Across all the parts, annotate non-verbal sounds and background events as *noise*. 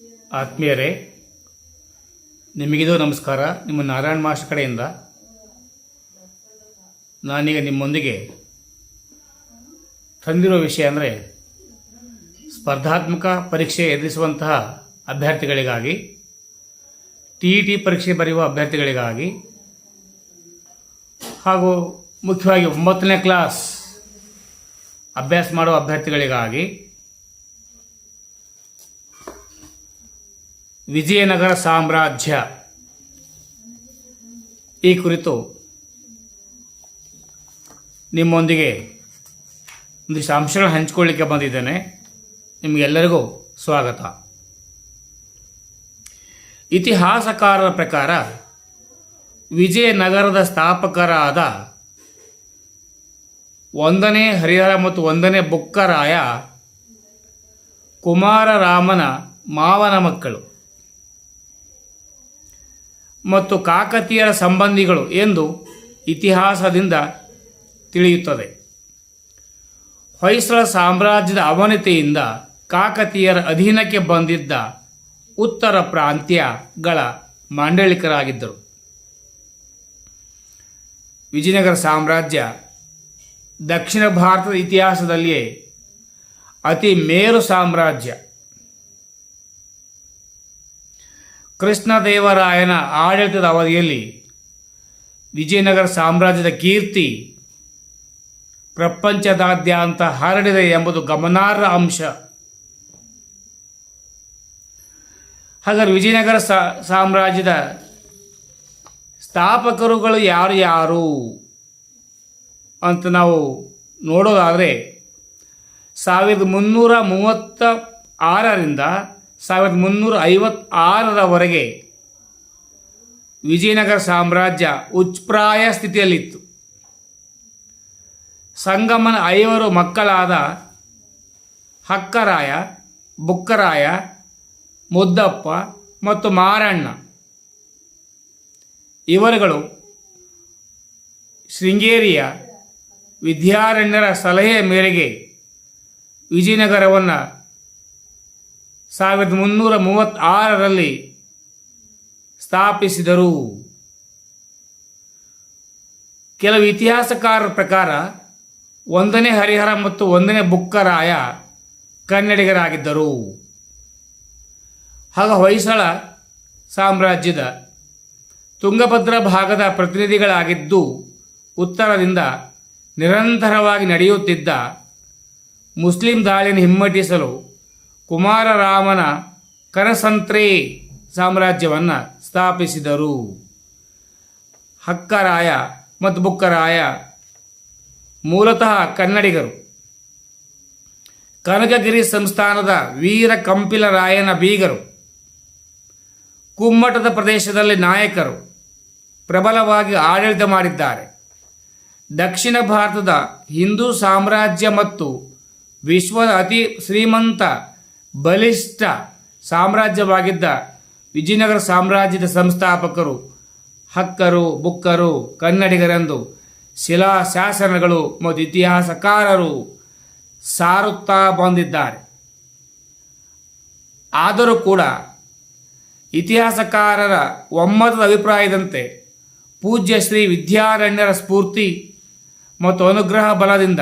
ಆತ್ಮೀಯರೇ, ನಿಮಗಿದು ನಮಸ್ಕಾರ. ನಿಮ್ಮ ನಾರಾಯಣ ಮಾಸ್ಟರ್ ಕಡೆಯಿಂದ ನಾನೀಗ ನಿಮ್ಮೊಂದಿಗೆ ತಂದಿರೋ ವಿಷಯ ಅಂದರೆ ಸ್ಪರ್ಧಾತ್ಮಕ ಪರೀಕ್ಷೆ ಎದುರಿಸುವಂತಹ ಅಭ್ಯರ್ಥಿಗಳಿಗಾಗಿ ಟಿ ಇ ಟಿ ಪರೀಕ್ಷೆ ಬರೆಯುವ ಅಭ್ಯರ್ಥಿಗಳಿಗಾಗಿ, ಹಾಗೂ ಮುಖ್ಯವಾಗಿ ಒಂಬತ್ತನೇ ಕ್ಲಾಸ್ ಅಭ್ಯಾಸ ಮಾಡುವ ಅಭ್ಯರ್ಥಿಗಳಿಗಾಗಿ ವಿಜಯನಗರ ಸಾಮ್ರಾಜ್ಯ. ಈ ಕುರಿತು ನಿಮ್ಮೊಂದಿಗೆ ಒಂದಿಷ್ಟು ಅಂಶಗಳನ್ನು ಹಂಚಿಕೊಳ್ಳಿಕ್ಕೆ ಬಂದಿದ್ದೇನೆ. ನಿಮಗೆಲ್ಲರಿಗೂ ಸ್ವಾಗತ. ಇತಿಹಾಸಕಾರರ ಪ್ರಕಾರ ವಿಜಯನಗರದ ಸ್ಥಾಪಕರಾದ ಒಂದನೇ ಹರಿಹರ ಮತ್ತು ಒಂದನೇ ಬುಕ್ಕರಾಯ ಕುಮಾರರಾಮನ ಮಾವನ ಮಕ್ಕಳು. ಮತ್ತು ಕಾಕತೀಯರ ಸಂಬಂಧಿಗಳು ಎಂದು ಇತಿಹಾಸದಿಂದ ತಿಳಿಯುತ್ತದೆ. ಹೊಯ್ಸಳ ಸಾಮ್ರಾಜ್ಯದ ಅವನತಿಯಿಂದ ಕಾಕತೀಯರ ಅಧೀನಕ್ಕೆ ಬಂದಿದ್ದ ಉತ್ತರ ಪ್ರಾಂತ್ಯಗಳ ಮಾಂಡಳಿಕರಾಗಿದ್ದರು. ವಿಜಯನಗರ ಸಾಮ್ರಾಜ್ಯ ದಕ್ಷಿಣ ಭಾರತದ ಇತಿಹಾಸದಲ್ಲಿಯೇ ಅತಿ ಮೇರು ಸಾಮ್ರಾಜ್ಯ. ಕೃಷ್ಣದೇವರಾಯನ ಆಡಳಿತದ ಅವಧಿಯಲ್ಲಿ ವಿಜಯನಗರ ಸಾಮ್ರಾಜ್ಯದ ಕೀರ್ತಿ ಪ್ರಪಂಚದಾದ್ಯಂತ ಹರಡಿದೆ ಎಂಬುದು ಗಮನಾರ್ಹ ಅಂಶ. ಹಾಗಾದ್ರೆ ವಿಜಯನಗರ ಸಾಮ್ರಾಜ್ಯದ ಸ್ಥಾಪಕರುಗಳು ಯಾರು ಯಾರು ಅಂತ ನಾವು ನೋಡೋದಾದರೆ ಸಾವಿರದ ಮುನ್ನೂರ ಮೂವತ್ತ ಆರರಿಂದ ಸಾವಿರದ ಮುನ್ನೂರ ಐವತ್ತಾರರವರೆಗೆ ವಿಜಯನಗರ ಸಾಮ್ರಾಜ್ಯ ಉಚ್ಪ್ರಾಯ ಸ್ಥಿತಿಯಲ್ಲಿತ್ತು. ಸಂಗಮನ ಐವರು ಮಕ್ಕಳಾದ ಹಕ್ಕರಾಯ, ಬುಕ್ಕರಾಯ, ಮುದ್ದಪ್ಪ ಮತ್ತು ಮಾರಣ್ಣ. ಇವರುಗಳು ಶೃಂಗೇರಿಯ ವಿದ್ಯಾರಣ್ಯರ ಸಲಹೆಯ ಮೇರೆಗೆ ವಿಜಯನಗರವನ್ನು ಸಾವಿರದ ಮುನ್ನೂರ ಮೂವತ್ತಾರರಲ್ಲಿ ಸ್ಥಾಪಿಸಿದರು. ಕೆಲವು ಇತಿಹಾಸಕಾರರ ಪ್ರಕಾರ ಒಂದನೇ ಹರಿಹರ ಮತ್ತು ಒಂದನೇ ಬುಕ್ಕರಾಯ ಕನ್ನಡಿಗರಾಗಿದ್ದರು. ಹಾಗ ಹೊಯ್ಸಳ ಸಾಮ್ರಾಜ್ಯದ ತುಂಗಭದ್ರ ಭಾಗದ ಪ್ರತಿನಿಧಿಗಳಾಗಿದ್ದು ಉತ್ತರದಿಂದ ನಿರಂತರವಾಗಿ ನಡೆಯುತ್ತಿದ್ದ ಮುಸ್ಲಿಂ ದಾಳಿಯನ್ನು ಹಿಮ್ಮೆಟ್ಟಿಸಲು ಕುಮಾರರಾಮನ ಕರಸಂತ್ರಿ ಸಾಮ್ರಾಜ್ಯವನ್ನು ಸ್ಥಾಪಿಸಿದರು. ಹಕ್ಕರಾಯ ಮತ್ತು ಬುಕ್ಕರಾಯ ಮೂಲತಃ ಕನ್ನಡಿಗರು. ಕನಕಗಿರಿ ಸಂಸ್ಥಾನದ ವೀರ ಕಂಪಿಲರಾಯನ ಬೀಗರು. ಕುಮ್ಮಟದ ಪ್ರದೇಶದಲ್ಲಿ ನಾಯಕರು ಪ್ರಬಲವಾಗಿ ಆಡಳಿತ ಮಾಡಿದ್ದಾರೆ. ದಕ್ಷಿಣ ಭಾರತದ ಹಿಂದೂ ಸಾಮ್ರಾಜ್ಯ ಮತ್ತು ವಿಶ್ವದ ಅತಿ ಶ್ರೀಮಂತ ಬಲಿಷ್ಠ ಸಾಮ್ರಾಜ್ಯವಾಗಿದ್ದ ವಿಜಯನಗರ ಸಾಮ್ರಾಜ್ಯದ ಸಂಸ್ಥಾಪಕರು, ಹಕ್ಕರು, ಬುಕ್ಕರು, ಕನ್ನಡಿಗರೆಂದು ಶಿಲಾ ಶಾಸನಗಳು ಮತ್ತು ಇತಿಹಾಸಕಾರರು ಸಾರುತ್ತಾ ಬಂದಿದ್ದಾರೆ. ಆದರೂ ಕೂಡ ಇತಿಹಾಸಕಾರರ ಒಮ್ಮತದ ಅಭಿಪ್ರಾಯದಂತೆ ಪೂಜ್ಯ ಶ್ರೀ ವಿದ್ಯಾರಣ್ಯರ ಸ್ಫೂರ್ತಿ ಮತ್ತು ಅನುಗ್ರಹ ಬಲದಿಂದ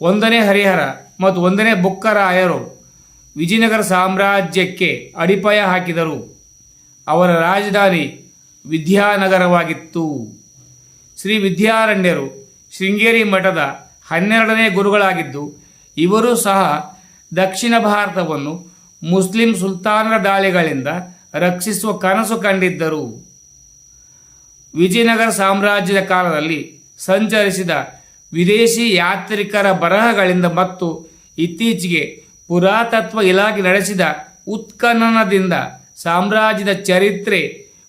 ಒಂದನೇ ಹರಿಹರ ಮತ್ತು ಒಂದನೇ ಬುಕ್ಕರಾಯರು ವಿಜಯನಗರ ಸಾಮ್ರಾಜ್ಯಕ್ಕೆ ಅಡಿಪಾಯ ಹಾಕಿದರು. ಅವರ ರಾಜಧಾನಿ ವಿದ್ಯಾನಗರವಾಗಿತ್ತು. ಶ್ರೀ ವಿದ್ಯಾರಣ್ಯರು ಶೃಂಗೇರಿ ಮಠದ ಹನ್ನೆರಡನೇ ಗುರುಗಳಾಗಿದ್ದು, ಇವರು ಸಹ ದಕ್ಷಿಣ ಭಾರತವನ್ನು ಮುಸ್ಲಿಂ ಸುಲ್ತಾನರ ದಾಳಿಗಳಿಂದ ರಕ್ಷಿಸುವ ಕನಸು ಕಂಡಿದ್ದರು. ವಿಜಯನಗರ ಸಾಮ್ರಾಜ್ಯದ ಕಾಲದಲ್ಲಿ ಸಂಚರಿಸಿದ ವಿದೇಶಿ ಯಾತ್ರಿಕರ ಬರಹಗಳಿಂದ ಮತ್ತು ಇತ್ತೀಚೆಗೆ ಪುರಾತತ್ವ ಇಲಾಖೆ ನಡೆಸಿದ ಉತ್ಖನನದಿಂದ ಸಾಮ್ರಾಜ್ಯದ ಚರಿತ್ರೆ,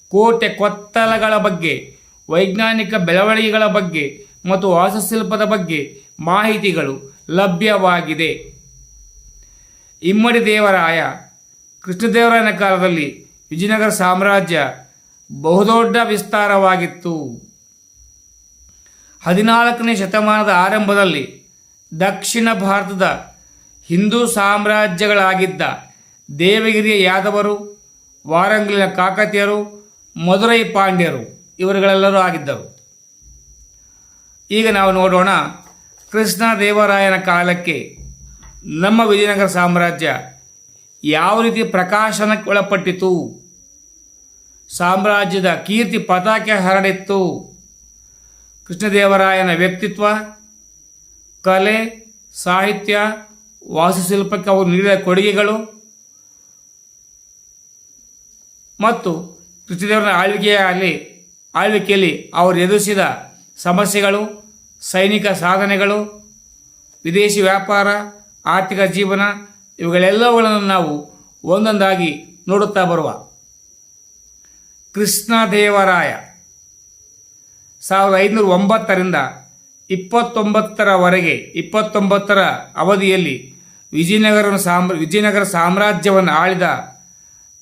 ಕೋಟೆ ಕೊತ್ತಲಗಳ ಬಗ್ಗೆ, ವೈಜ್ಞಾನಿಕ ಬೆಳವಣಿಗೆಗಳ ಬಗ್ಗೆ ಮತ್ತು ವಾಸ್ತುಶಿಲ್ಪದ ಬಗ್ಗೆ ಮಾಹಿತಿಗಳು ಲಭ್ಯವಾಗಿದೆ. ಇಮ್ಮಡಿ ದೇವರಾಯ, ಕೃಷ್ಣದೇವರಾಯನ ಕಾಲದಲ್ಲಿ ವಿಜಯನಗರ ಸಾಮ್ರಾಜ್ಯ ಬಹುದೊಡ್ಡ ವಿಸ್ತಾರವಾಗಿತ್ತು. ಹದಿನಾಲ್ಕನೇ ಶತಮಾನದ ಆರಂಭದಲ್ಲಿ ದಕ್ಷಿಣ ಭಾರತದ ಹಿಂದೂ ಸಾಮ್ರಾಜ್ಯಗಳಾಗಿದ್ದ ದೇವಗಿರಿಯ ಯಾದವರು, ವಾರಂಗಲಿನ ಕಾಕತಿಯರು, ಮಧುರೈ ಪಾಂಡ್ಯರು ಇವರುಗಳೆಲ್ಲರೂ ಆಗಿದ್ದರು. ಈಗ ನಾವು ನೋಡೋಣ ಕೃಷ್ಣ ದೇವರಾಯನ ಕಾಲಕ್ಕೆ ನಮ್ಮ ವಿಜಯನಗರ ಸಾಮ್ರಾಜ್ಯ ಯಾವ ರೀತಿ ಪ್ರಕಾಶನಕ್ಕೆ ಒಳಪಟ್ಟಿತು, ಸಾಮ್ರಾಜ್ಯದ ಕೀರ್ತಿ ಪತಾಕೆ ಹರಡಿತ್ತು ಕೃಷ್ಣದೇವರಾಯನ ವ್ಯಕ್ತಿತ್ವ, ಕಲೆ, ಸಾಹಿತ್ಯ ವಾಸ್ತುಶಿಲ್ಪಕ್ಕೆ ಅವರು ನೀಡಿದ ಕೊಡುಗೆಗಳು ಮತ್ತು ಕೃಷ್ಣದೇವರ ಆಳ್ವಿಕೆಯಲ್ಲಿ ಆಳ್ವಿಕೆಯಲ್ಲಿ ಅವರು ಎದುರಿಸಿದ ಸಮಸ್ಯೆಗಳು, ಸೈನಿಕ ಸಾಧನೆಗಳು, ವಿದೇಶಿ ವ್ಯಾಪಾರ, ಆರ್ಥಿಕ ಜೀವನ, ಇವುಗಳೆಲ್ಲವುಗಳನ್ನು ನಾವು ಒಂದೊಂದಾಗಿ ನೋಡುತ್ತಾ ಬರುವ ಕೃಷ್ಣದೇವರಾಯ ಸಾವಿರದ ಐನೂರ ಒಂಬತ್ತರಿಂದ ಇಪ್ಪತ್ತೊಂಬತ್ತರವರೆಗೆ, ಇಪ್ಪತ್ತೊಂಬತ್ತರ ಅವಧಿಯಲ್ಲಿ ವಿಜಯನಗರ ಸಾಮ್ರ, ವಿಜಯನಗರ ಸಾಮ್ರಾಜ್ಯವನ್ನು ಆಳಿದ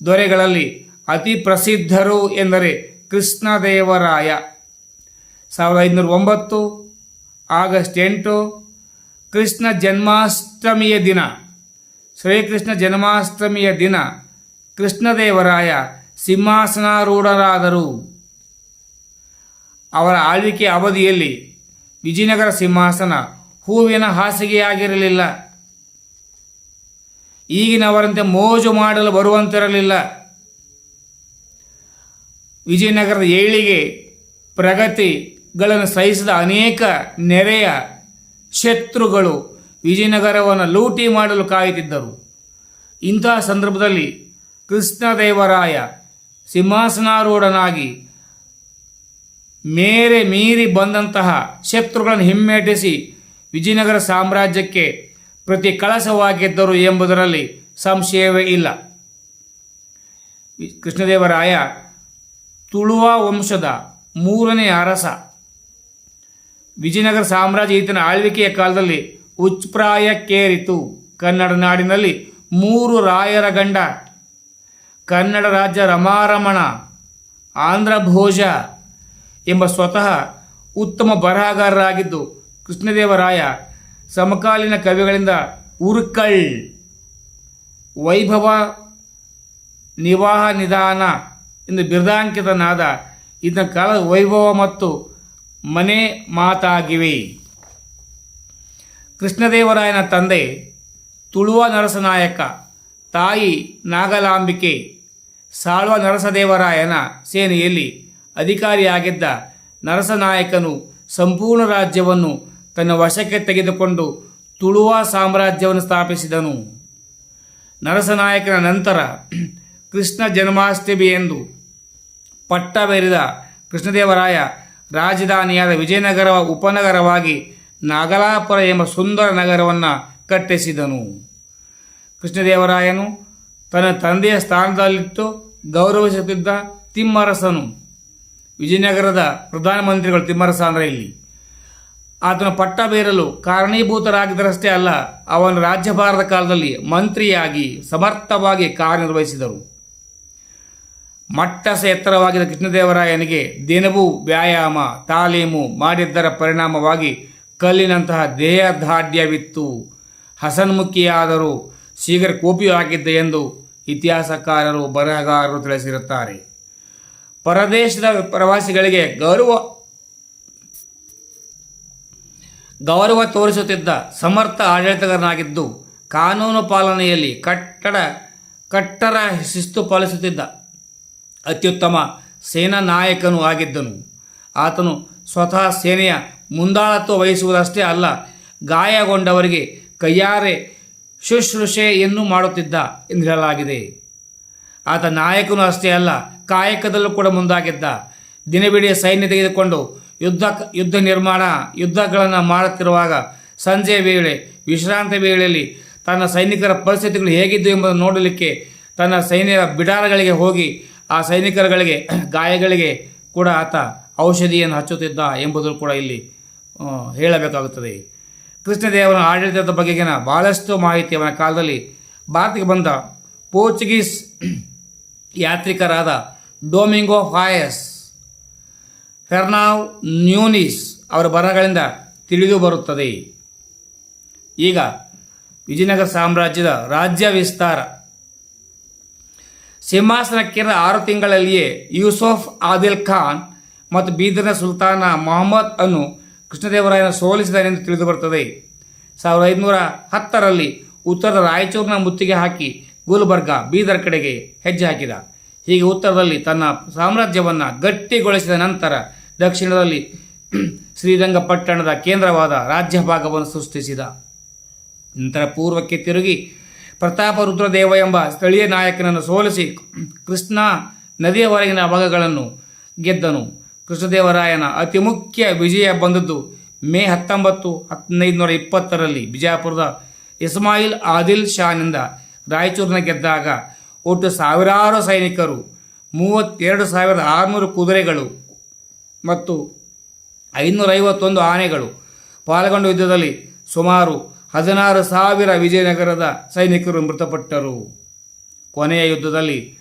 ದೊರೆಗಳಲ್ಲಿ ಅತಿ ಪ್ರಸಿದ್ಧರು ಎಂದರೆ ಕೃಷ್ಣದೇವರಾಯ. ಸಾವಿರದ ಐದುನೂರ ಒಂಬತ್ತು, ಆಗಸ್ಟ್ ಎಂಟು, ಕೃಷ್ಣ ಜನ್ಮಾಷ್ಟಮಿಯ ದಿನ. ಶ್ರೀಕೃಷ್ಣ ಜನ್ಮಾಷ್ಟಮಿಯ ದಿನ. ಕೃಷ್ಣದೇವರಾಯ ಸಿಂಹಾಸನಾರೂಢರಾದರು. ಅವರ ಆಳ್ವಿಕೆ ಅವಧಿಯಲ್ಲಿ ವಿಜಯನಗರ ಸಿಂಹಾಸನ ಹೂವಿನ ಹಾಸಿಗೆಯಾಗಿರಲಿಲ್ಲ. ಈಗಿನವರಂತೆ ಮೋಜು ಮಾಡಲು ಬರುವಂತಿರಲಿಲ್ಲ. ವಿಜಯನಗರದ ಏಳಿಗೆ ಪ್ರಗತಿಗಳನ್ನು ಸಹಿಸಿದ ಅನೇಕ ನೆರೆಯ ಶತ್ರುಗಳು ವಿಜಯನಗರವನ್ನು ಲೂಟಿ ಮಾಡಲು ಕಾಯುತ್ತಿದ್ದರು. ಇಂತಹ ಸಂದರ್ಭದಲ್ಲಿ ಕೃಷ್ಣದೇವರಾಯ ಸಿಂಹಾಸನಾರೂಢನಾಗಿ ಮೇರೆ ಮೀರಿ ಬಂದಂತಹ ಶತ್ರುಗಳನ್ನು ಹಿಮ್ಮೆಟ್ಟಿಸಿ ವಿಜಯನಗರ ಸಾಮ್ರಾಜ್ಯಕ್ಕೆ ಪ್ರತಿ ಕಳಸವಾಗಿದ್ದರು ಎಂಬುದರಲ್ಲಿ ಸಂಶಯವೇ ಇಲ್ಲ. ಕೃಷ್ಣದೇವರಾಯ ತುಳುವ ವಂಶದ ಮೂರನೇ ಅರಸ. ವಿಜಯನಗರ ಸಾಮ್ರಾಜ್ಯ ಈತನ ಆಳ್ವಿಕೆಯ ಕಾಲದಲ್ಲಿ ಉಚ್ಪ್ರಾಯಕ್ಕೇರಿತು ಕನ್ನಡ ನಾಡಿನಲ್ಲಿ ಮೂರು ರಾಯರ ಗಂಡ. ಕನ್ನಡ ರಾಜ್ಯ ರಮಾರಮಣ, ಆಂಧ್ರ ಭೋಜ ಎಂಬ ಸ್ವತಃ ಉತ್ತಮ ಬರಹಗಾರರಾಗಿದ್ದು ಕೃಷ್ಣದೇವರಾಯ ಸಮಕಾಲೀನ ಕವಿಗಳಿಂದ ಉರ್ಕಳ್, ವೈಭವ ನಿವಾಹ ನಿಧಾನ ಎಂದು ಬಿರದಾಂಕಿತನಾದ ಇದನ್ನ ಕಾಲದ ವೈಭವ ಮತ್ತು ಮನೆ ಮಾತಾಗಿವೆ. ಕೃಷ್ಣದೇವರಾಯನ ತಂದೆ ತುಳುವ ನರಸನಾಯಕ, ತಾಯಿ ನಾಗಲಾಂಬಿಕೆ, ಸಾಳ್ವ ನರಸದೇವರಾಯನ ಸೇನೆಯಲ್ಲಿ ಅಧಿಕಾರಿಯಾಗಿದ್ದ ನರಸನಾಯಕನು ಸಂಪೂರ್ಣ ರಾಜ್ಯವನ್ನು ತನ್ನ ವಶಕ್ಕೆ ತೆಗೆದುಕೊಂಡು ತುಳುವ ಸಾಮ್ರಾಜ್ಯವನ್ನು ಸ್ಥಾಪಿಸಿದನು. ನರಸನಾಯಕನ ನಂತರ ಕೃಷ್ಣ ಜನ್ಮಾಷ್ಟಮಿ ಎಂದು ಪಟ್ಟಬೇರಿದ ಕೃಷ್ಣದೇವರಾಯ ರಾಜಧಾನಿಯಾದ ವಿಜಯನಗರ ಉಪನಗರವಾಗಿ ನಾಗಲಾಪುರ ಎಂಬ ಸುಂದರ ನಗರವನ್ನು ಕಟ್ಟಿಸಿದನು. ಕೃಷ್ಣದೇವರಾಯನು ತನ್ನ ತಂದೆಯ ಸ್ಥಾನದಲ್ಲಿಟ್ಟು ಗೌರವಿಸುತ್ತಿದ್ದ ತಿಮ್ಮರಸನು. ವಿಜಯನಗರದ ಪ್ರಧಾನಮಂತ್ರಿಗಳು ತಿಮ್ಮರಸ ಅಂದರೆ ಇಲ್ಲಿ. ಆತನ ಪಟ್ಟ ಬೇರಲು ಕಾರಣೀಭೂತರಾಗಿದ್ದರಷ್ಟೇ ಅಲ್ಲ, ಅವನ ರಾಜ್ಯಭಾರದ ಕಾಲದಲ್ಲಿ ಮಂತ್ರಿಯಾಗಿ ಸಮರ್ಥವಾಗಿ ಕಾರ್ಯನಿರ್ವಹಿಸಿದರು. ಮಟ್ಟಸ ಎತ್ತರವಾಗಿದ್ದ ಕೃಷ್ಣದೇವರಾಯನಿಗೆ ದಿನವೂ ವ್ಯಾಯಾಮ, ತಾಲೀಮು ಮಾಡಿದ್ದರ ಪರಿಣಾಮವಾಗಿ ಕಲ್ಲಿನಂತಹ ದೇಹದಾಢ್ಯವಿತ್ತು ಹಸನ್ಮುಖಿಯಾದರೂ ಶೀಘ್ರ ಕೋಪಿಯೂ ಆಗಿದ್ದ ಎಂದು ಇತಿಹಾಸಕಾರರು ಬರಹಗಾರರು ತಿಳಿಸಿರುತ್ತಾರೆ. ಪರದೇಶದ ಪ್ರವಾಸಿಗಳಿಗೆ ಗೌರವ ಗೌರವ ತೋರಿಸುತ್ತಿದ್ದ ಸಮರ್ಥ ಆಡಳಿತಗಾರನಾಗಿದ್ದು ಕಾನೂನು ಪಾಲನೆಯಲ್ಲಿ ಕಟ್ಟಡ, ಕಟ್ಟರ ಶಿಸ್ತು ಪಾಲಿಸುತ್ತಿದ್ದ ಅತ್ಯುತ್ತಮ ಸೇನಾ ನಾಯಕನೂ ಆಗಿದ್ದನು. ಆತನು ಸ್ವತಃ ಸೇನೆಯ ಮುಂದಾಳತ್ವ ವಹಿಸುವುದಷ್ಟೇ ಅಲ್ಲ, ಗಾಯಗೊಂಡವರಿಗೆ ಕೈಯಾರೆ ಶುಶ್ರೂಷೆಯನ್ನು ಮಾಡುತ್ತಿದ್ದ ಎಂದು ಹೇಳಲಾಗಿದೆ ಆತ ನಾಯಕನೂ ಅಷ್ಟೇ ಅಲ್ಲ, ಕಾಯಕದಲ್ಲೂ ಕೂಡ ಮುಂದಾಗಿದ್ದ. ದಿನವಿಡೀ ಸೈನ್ಯ ತೆಗೆದುಕೊಂಡು ಯುದ್ಧ ಯುದ್ಧ ನಿರ್ಮಾಣ ಯುದ್ಧಗಳನ್ನು ಮಾಡುತ್ತಿರುವಾಗ ಸಂಜೆ ವೇಳೆ, ವಿಶ್ರಾಂತಿ ವೇಳೆಯಲ್ಲಿ ತನ್ನ ಸೈನಿಕರ ಪರಿಸ್ಥಿತಿಗಳು ಹೇಗಿದ್ದು ಎಂಬುದನ್ನು ನೋಡಲಿಕ್ಕೆ ತನ್ನ ಸೈನ್ಯ ಬಿಡಾರಗಳಿಗೆ ಹೋಗಿ ಆ ಸೈನಿಕರುಗಳಿಗೆ, *clears throat* ಗಾಯಗಳಿಗೆ ಕೂಡ ಆತ ಔಷಧಿಯನ್ನು ಹಚ್ಚುತ್ತಿದ್ದ ಎಂಬುದನ್ನು ಕೂಡ ಇಲ್ಲಿ ಹೇಳಬೇಕಾಗುತ್ತದೆ. ಕೃಷ್ಣದೇವನ ಆಡಳಿತದ ಬಗೆಗಿನ ಬಹಳಷ್ಟು ಮಾಹಿತಿ ಅವನ ಕಾಲದಲ್ಲಿ ಭಾರತಕ್ಕೆ ಬಂದ ಪೋರ್ಚುಗೀಸ್ *clears throat* ಯಾತ್ರಿಕರಾದ ಡೊಮಿಂಗೋ ಫಾಯಸ್ ಫೆರ್ನಾವ್ ನ್ಯೂನಿಸ್ ಅವರ ಬರಹಗಳಿಂದ ತಿಳಿದು ಬರುತ್ತದೆ. ಈಗ ವಿಜಯನಗರ ಸಾಮ್ರಾಜ್ಯದ ರಾಜ್ಯ ವಿಸ್ತಾರ. ಸಿಂಹಾಸನಕ್ಕಿರ ಆರು ತಿಂಗಳಲ್ಲಿಯೇ ಯೂಸುಫ್ ಆದಿಲ್ ಖಾನ್ ಮತ್ತು ಬೀದರ್ನ ಸುಲ್ತಾನ ಮೊಹಮ್ಮದ್ ಅನ್ನು ಕೃಷ್ಣದೇವರಾಯನ ಸೋಲಿಸಿದನೆಂದು ತಿಳಿದು ಬರುತ್ತದೆ. ಸಾವಿರದ ಐದುನೂರ ಹತ್ತರಲ್ಲಿ ಉತ್ತರದ ರಾಯಚೂರಿನ ಮುತ್ತಿಗೆ ಹಾಕಿ ಗುಲ್ಬರ್ಗ ಬೀದರ್ ಕಡೆಗೆ ಹೆಜ್ಜೆ ಹಾಕಿದ. ಹೀಗೆ ಉತ್ತರದಲ್ಲಿ ತನ್ನ ಸಾಮ್ರಾಜ್ಯವನ್ನು ಗಟ್ಟಿಗೊಳಿಸಿದ ನಂತರ ದಕ್ಷಿಣದಲ್ಲಿ ಶ್ರೀರಂಗಪಟ್ಟಣದ ಕೇಂದ್ರವಾದ ರಾಜ್ಯ ಭಾಗವನ್ನು ಸೃಷ್ಟಿಸಿದ. ನಂತರ ಪೂರ್ವಕ್ಕೆ ತಿರುಗಿ ಪ್ರತಾಪ ರುದ್ರದೇವ ಎಂಬ ಸ್ಥಳೀಯ ನಾಯಕನನ್ನು ಸೋಲಿಸಿ ಕೃಷ್ಣ ನದಿಯವರೆಗಿನ ಭಾಗಗಳನ್ನು ಗೆದ್ದನು. ಕೃಷ್ಣದೇವರಾಯನ ಅತಿ ಮುಖ್ಯ ವಿಜಯ ಬಂದದ್ದು ಮೇ ಹತ್ತೊಂಬತ್ತು ಹದಿನೈದುನೂರ ಇಪ್ಪತ್ತರಲ್ಲಿ ಬಿಜಾಪುರದ ಇಸ್ಮಾಯಿಲ್ ಆದಿಲ್ ಶಾನಿಂದ ರಾಯಚೂರಿನ ಗೆದ್ದಾಗ ಒಟ್ಟು ಸಾವಿರಾರು ಸೈನಿಕರು, ಮೂವತ್ತೆರಡು ಸಾವಿರದ ಆರುನೂರು ಕುದುರೆಗಳು ಮತ್ತು ಐನೂರೈವತ್ತೊಂದು ಆನೆಗಳು ಪಾಲ್ಗೊಂಡ ಯುದ್ಧದಲ್ಲಿ ಸುಮಾರು ಹದಿನಾರು ಸಾವಿರ ವಿಜಯನಗರದ ಸೈನಿಕರು ಮೃತಪಟ್ಟರು. ಕೊನೆಯ ಯುದ್ಧದಲ್ಲಿ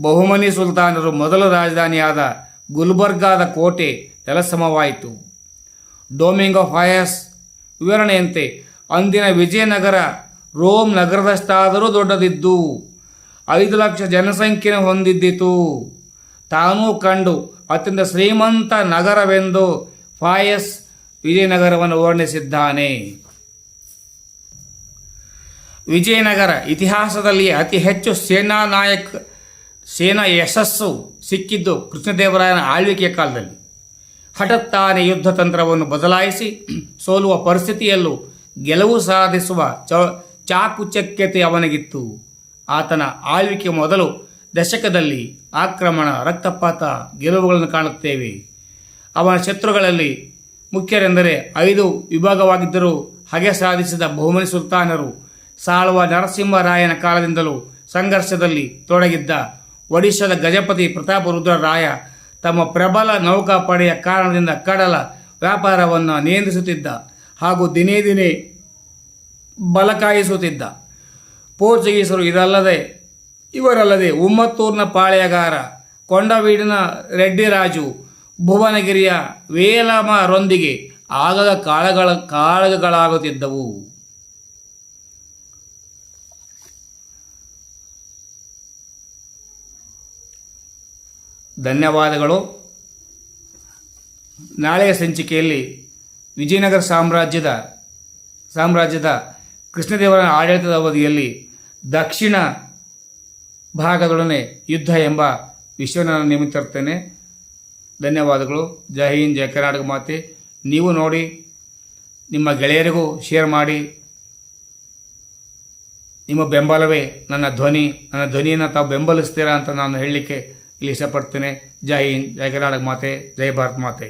ಬಹುಮನಿ ಸುಲ್ತಾನರು ಮೊದಲ ರಾಜಧಾನಿಯಾದ ಗುಲ್ಬರ್ಗಾದ ಕೋಟೆ ನೆಲಸಮವಾಯಿತು. ಡೋಮಿಂಗ್ ಆಫ್ ಹಯಸ್ ವಿವರಣೆಯಂತೆ ಅಂದಿನ ವಿಜಯನಗರ ರೋಮ್ ನಗರದಷ್ಟಾದರೂ ದೊಡ್ಡದಿದ್ದು ಐದು ಲಕ್ಷ ಜನಸಂಖ್ಯೆ ಹೊಂದಿದ್ದಿತು. ತಾನೂ ಕಂಡು ಅತ್ಯಂತ ಶ್ರೀಮಂತ ನಗರವೆಂದು ಫಾಯಸ್ ವಿಜಯನಗರವನ್ನು ವರ್ಣಿಸಿದ್ದಾನೆ. ವಿಜಯನಗರ ಇತಿಹಾಸದಲ್ಲಿ ಅತಿ ಹೆಚ್ಚು ಸೇನಾ ನಾಯಕ, ಸೇನಾ ಯಶಸ್ಸು ಸಿಕ್ಕಿದ್ದು ಕೃಷ್ಣದೇವರಾಯನ ಆಳ್ವಿಕೆಯ ಕಾಲದಲ್ಲಿ. ಹಠತ್ತಾನೆ ಯುದ್ಧ ತಂತ್ರವನ್ನು ಬದಲಾಯಿಸಿ ಸೋಲುವ ಪರಿಸ್ಥಿತಿಯಲ್ಲೂ ಗೆಲುವು ಸಾಧಿಸುವ ಚಾಕುಚಕ್ಯತೆ ಅವನಿಗಿತ್ತು. ಆತನ ಆಳ್ವಿಕೆ ಮೊದಲು ದಶಕದಲ್ಲಿ ಆಕ್ರಮಣ, ರಕ್ತಪಾತ, ಗೆಲುವುಗಳನ್ನು ಕಾಣುತ್ತೇವೆ. ಅವನ ಶತ್ರುಗಳಲ್ಲಿ ಮುಖ್ಯರೆಂದರೆ ಐದು ವಿಭಾಗವಾಗಿದ್ದರೂ ಹಗೆ ಸಾಧಿಸಿದ ಬಹುಮನಿ ಸುಲ್ತಾನರು ಸಾಳುವ ನರಸಿಂಹರಾಯನ ಕಾಲದಿಂದಲೂ ಸಂಘರ್ಷದಲ್ಲಿ ತೊಡಗಿದ್ದ ಒಡಿಶಾದ ಗಜಪತಿ ಪ್ರತಾಪ ರುದ್ರರಾಯ ತಮ್ಮ ಪ್ರಬಲ ನೌಕಾಪಡೆಯ ಕಾರಣದಿಂದ ಕಡಲ ವ್ಯಾಪಾರವನ್ನು ನಿಯಂತ್ರಿಸುತ್ತಿದ್ದ ಹಾಗೂ ದಿನೇ ದಿನೇ ಬಲಕಾಯಿಸುತ್ತಿದ್ದ. ಪೋರ್ಚುಗೀಸರು ಇದಲ್ಲದೆ ಇವರಲ್ಲದೆ ಉಮ್ಮತ್ತೂರಿನ ಪಾಳೆಯಗಾರ, ಕೊಂಡವೀಡಿನ ರೆಡ್ಡಿರಾಜು ಭುವನಗಿರಿಯ ವೇಲಮರೊಂದಿಗೆ ಆಗದ ಕಾಳಗಳ, ಕಾಳಗಗಳಾಗುತ್ತಿದ್ದವು. ಧನ್ಯವಾದಗಳು. ನಾಳೆಯ ಸಂಚಿಕೆಯಲ್ಲಿ ವಿಜಯನಗರ ಸಾಮ್ರಾಜ್ಯದ ಸಾಮ್ರಾಜ್ಯದ ಕೃಷ್ಣದೇವರ ಆಡಳಿತದ ಅವಧಿಯಲ್ಲಿ ದಕ್ಷಿಣ ಭಾಗದೊಡನೆ ಯುದ್ಧ ಎಂಬ ವಿಷಯವನ್ನು ನಾನು ಧನ್ಯವಾದಗಳು. ಜೈ ಹಿಂದ್ ಜಯ ಕರ್ನಾಟಕ ಮಾತೆ. ನೀವು ನೋಡಿ, ನಿಮ್ಮ ಗೆಳೆಯರಿಗೂ ಶೇರ್ ಮಾಡಿ. ನಿಮ್ಮ ಬೆಂಬಲವೇ ನನ್ನ ಧ್ವನಿ. ನನ್ನ ಧ್ವನಿಯನ್ನು ತಾವು ಬೆಂಬಲಿಸ್ತೀರಾ ಅಂತ ನಾನು ಹೇಳಲಿಕ್ಕೆ ಇಲ್ಲಿ ಇಷ್ಟಪಡ್ತೇನೆ. ಜೈ ಹಿಂದ್ ಜಯ ಕರ್ನಾಟಕ ಮಾತೆ, ಜೈ ಭಾರತ್ ಮಾತೆ.